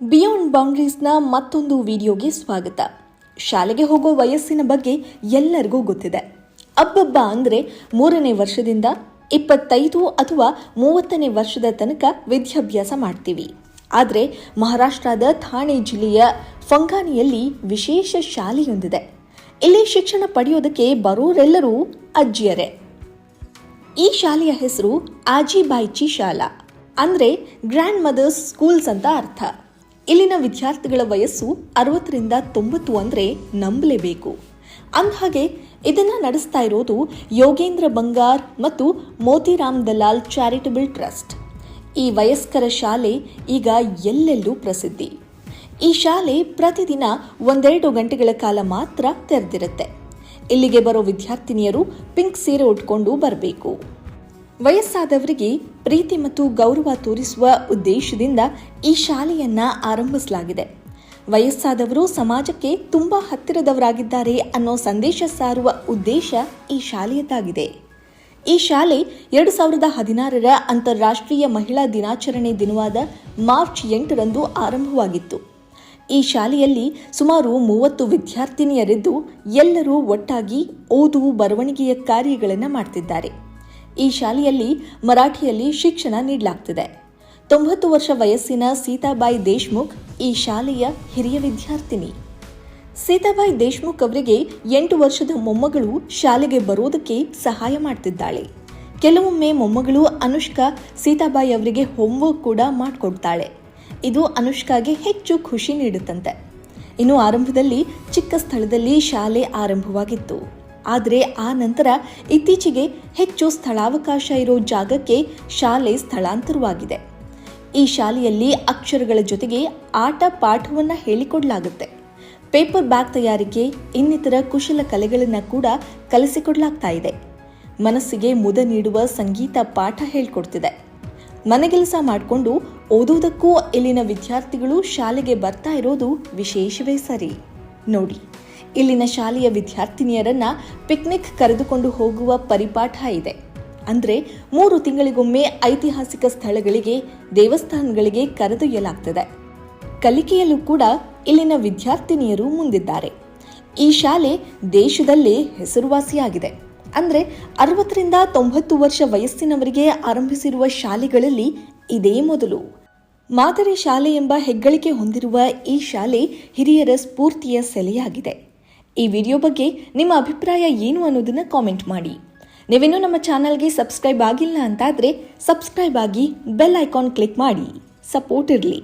Beyond ಬೌಂಡ್ರೀಸ್ನ ಮತ್ತೊಂದು ವಿಡಿಯೋಗೆ ಸ್ವಾಗತ. ಶಾಲೆಗೆ ಹೋಗೋ ವಯಸ್ಸಿನ ಬಗ್ಗೆ ಎಲ್ಲರಿಗೂ ಗೊತ್ತಿದೆ. ಅಬ್ಬಬ್ಬ ಅಂದರೆ ಮೂರನೇ ವರ್ಷದಿಂದ ಇಪ್ಪತ್ತೈದು ಅಥವಾ ಮೂವತ್ತನೇ ವರ್ಷದ ತನಕ ವಿದ್ಯಾಭ್ಯಾಸ ಮಾಡ್ತೀವಿ. ಆದರೆ ಮಹಾರಾಷ್ಟ್ರದ ಥಾಣೆ ಜಿಲ್ಲೆಯ ಫಂಗಾನಿಯಲ್ಲಿ ವಿಶೇಷ ಶಾಲೆಯೊಂದಿದೆ. ಇಲ್ಲಿ ಶಿಕ್ಷಣ ಪಡೆಯೋದಕ್ಕೆ ಬರೋರೆಲ್ಲರೂ ಅಜ್ಜಿಯರೇ. ಈ ಶಾಲೆಯ ಹೆಸರು ಆಜಿಬಾಯ್ಚಿ ಶಾಲಾ. ಅಂದರೆ ಗ್ರ್ಯಾಂಡ್ ಮದರ್ಸ್ ಸ್ಕೂಲ್ಸ್ ಅಂತ ಅರ್ಥ. ಇಲ್ಲಿನ ವಿದ್ಯಾರ್ಥಿಗಳ ವಯಸ್ಸು ಅರವತ್ತರಿಂದ ತೊಂಬತ್ತು ಅಂದರೆ ನಂಬಲೇಬೇಕು. ಅಂದಹಾಗೆ, ಇದನ್ನು ನಡೆಸ್ತಾ ಇರೋದು ಯೋಗೇಂದ್ರ ಬಂಗಾರ್ ಮತ್ತು ಮೋತಿರಾಮ್ ದಲಾಲ್ ಚಾರಿಟಬಲ್ ಟ್ರಸ್ಟ್. ಈ ವಯಸ್ಕರ ಶಾಲೆ ಈಗ ಎಲ್ಲೆಲ್ಲೂ ಪ್ರಸಿದ್ಧಿ. ಈ ಶಾಲೆ ಪ್ರತಿದಿನ ಒಂದೆರಡು ಗಂಟೆಗಳ ಕಾಲ ಮಾತ್ರ ತೆರೆದಿರುತ್ತೆ. ಇಲ್ಲಿಗೆ ಬರೋ ವಿದ್ಯಾರ್ಥಿನಿಯರು ಪಿಂಕ್ ಸೀರೆ ಉಟ್ಕೊಂಡು ಬರಬೇಕು. ವಯಸ್ಸಾದವರಿಗೆ ಪ್ರೀತಿ ಮತ್ತು ಗೌರವ ತೋರಿಸುವ ಉದ್ದೇಶದಿಂದ ಈ ಶಾಲೆಯನ್ನ ಆರಂಭಿಸಲಾಗಿದೆ. ವಯಸ್ಸಾದವರು ಸಮಾಜಕ್ಕೆ ತುಂಬಾ ಹತ್ತಿರದವರಾಗಿದ್ದಾರೆ ಅನ್ನೋ ಸಂದೇಶ ಸಾರುವ ಉದ್ದೇಶ ಈ ಶಾಲೆಯದ್ದಾಗಿದೆ. ಈ ಶಾಲೆ ಎರಡು ಸಾವಿರದ ಹದಿನಾರರ ಅಂತಾರಾಷ್ಟ್ರೀಯ ಮಹಿಳಾ ದಿನಾಚರಣೆ ದಿನವಾದ ಮಾರ್ಚ್ ಎಂಟರಂದು ಆರಂಭವಾಗಿತ್ತು. ಈ ಶಾಲೆಯಲ್ಲಿ ಸುಮಾರು ಮೂವತ್ತು ವಿದ್ಯಾರ್ಥಿನಿಯರಿದ್ದು ಎಲ್ಲರೂ ಒಟ್ಟಾಗಿ ಓದು, ಬರವಣಿಗೆಯ ಕಾರ್ಯಗಳನ್ನು ಮಾಡ್ತಿದ್ದಾರೆ. ಈ ಶಾಲೆಯಲ್ಲಿ ಮರಾಠಿಯಲ್ಲಿ ಶಿಕ್ಷಣ ನೀಡಲಾಗ್ತಿದೆ. ತೊಂಬತ್ತು ವರ್ಷ ವಯಸ್ಸಿನ ಸೀತಾಬಾಯಿ ದೇಶ್ಮುಖ್ ಈ ಶಾಲೆಯ ಹಿರಿಯ ವಿದ್ಯಾರ್ಥಿನಿ. ಸೀತಾಬಾಯಿ ದೇಶ್ಮುಖ್ ಅವರಿಗೆ ಎಂಟು ವರ್ಷದ ಮೊಮ್ಮಗಳು ಶಾಲೆಗೆ ಬರೋದಕ್ಕೆ ಸಹಾಯ ಮಾಡ್ತಿದ್ದಾಳೆ. ಕೆಲವೊಮ್ಮೆ ಮೊಮ್ಮಗಳು ಅನುಷ್ಕಾ ಸೀತಾಬಾಯಿ ಅವರಿಗೆ ಹೋಮ್ವರ್ಕ್ ಕೂಡ ಮಾಡಿಕೊಡ್ತಾಳೆ. ಇದು ಅನುಷ್ಕಾಗೆ ಹೆಚ್ಚು ಖುಷಿ ನೀಡುತ್ತಂತೆ. ಇನ್ನು ಆರಂಭದಲ್ಲಿ ಚಿಕ್ಕ ಸ್ಥಳದಲ್ಲಿ ಶಾಲೆ ಆರಂಭವಾಗಿತ್ತು. ಆದರೆ ಆ ನಂತರ ಇತ್ತೀಚೆಗೆ ಹೆಚ್ಚು ಸ್ಥಳಾವಕಾಶ ಇರೋ ಜಾಗಕ್ಕೆ ಶಾಲೆ ಸ್ಥಳಾಂತರವಾಗಿದೆ. ಈ ಶಾಲೆಯಲ್ಲಿ ಅಕ್ಷರಗಳ ಜೊತೆಗೆ ಆಟ ಪಾಠವನ್ನು ಹೇಳಿಕೊಡಲಾಗುತ್ತೆ. ಪೇಪರ್ ಬ್ಯಾಗ್ ತಯಾರಿಕೆ, ಇನ್ನಿತರ ಕುಶಲ ಕಲೆಗಳನ್ನು ಕೂಡ ಕಲಿಸಿಕೊಡಲಾಗ್ತಾ ಇದೆ. ಮನಸ್ಸಿಗೆ ಮುದ ನೀಡುವ ಸಂಗೀತ ಪಾಠ ಹೇಳ್ಕೊಡ್ತಿದೆ. ಮನೆಗೆಲಸ ಮಾಡಿಕೊಂಡು ಓದೋದಕ್ಕೂ ಇಲ್ಲಿನ ವಿದ್ಯಾರ್ಥಿಗಳು ಶಾಲೆಗೆ ಬರ್ತಾ ಇರೋದು ವಿಶೇಷವೇ ಸರಿ. ನೋಡಿ. ಇಲ್ಲಿನ ಶಾಲೆಯ ವಿದ್ಯಾರ್ಥಿನಿಯರನ್ನ ಪಿಕ್ನಿಕ್ ಕರೆದುಕೊಂಡು ಹೋಗುವ ಪರಿಪಾಠ ಇದೆ. ಅಂದ್ರೆ ಮೂರು ತಿಂಗಳಿಗೊಮ್ಮೆ ಐತಿಹಾಸಿಕ ಸ್ಥಳಗಳಿಗೆ, ದೇವಸ್ಥಾನಗಳಿಗೆ ಕರೆದೊಯ್ಯಲಾಗ್ತದೆ. ಕಲಿಕೆಯಲ್ಲೂ ಕೂಡ ಇಲ್ಲಿನ ವಿದ್ಯಾರ್ಥಿನಿಯರು ಮುಂದಿದ್ದಾರೆ. ಈ ಶಾಲೆ ದೇಶದಲ್ಲೇ ಹೆಸರುವಾಸಿಯಾಗಿದೆ. ಅಂದ್ರೆ ಅರವತ್ತರಿಂದ ತೊಂಬತ್ತು ವರ್ಷ ವಯಸ್ಸಿನವರಿಗೆ ಆರಂಭಿಸಿರುವ ಶಾಲೆಗಳಲ್ಲಿ ಇದೇ ಮೊದಲು. ಮಾದರಿ ಶಾಲೆ ಎಂಬ ಹೆಗ್ಗಳಿಕೆ ಹೊಂದಿರುವ ಈ ಶಾಲೆ ಹಿರಿಯರ ಸ್ಫೂರ್ತಿಯ ಸೆಲೆಯಾಗಿದೆ. ಈ ವಿಡಿಯೋ ಬಗ್ಗೆ ನಿಮ್ಮ ಅಭಿಪ್ರಾಯ ಏನು ಅನ್ನೋದನ್ನು ಕಾಮೆಂಟ್ ಮಾಡಿ. ನೀವೇನೂ ನಮ್ಮ ಚಾನಲ್ಗೆ ಸಬ್ಸ್ಕ್ರೈಬ್ ಆಗಿಲ್ಲ ಅಂತಾದರೆ ಸಬ್ಸ್ಕ್ರೈಬ್ ಆಗಿ ಬೆಲ್ ಐಕಾನ್ ಕ್ಲಿಕ್ ಮಾಡಿ. ಸಪೋರ್ಟ್ ಇರಲಿ.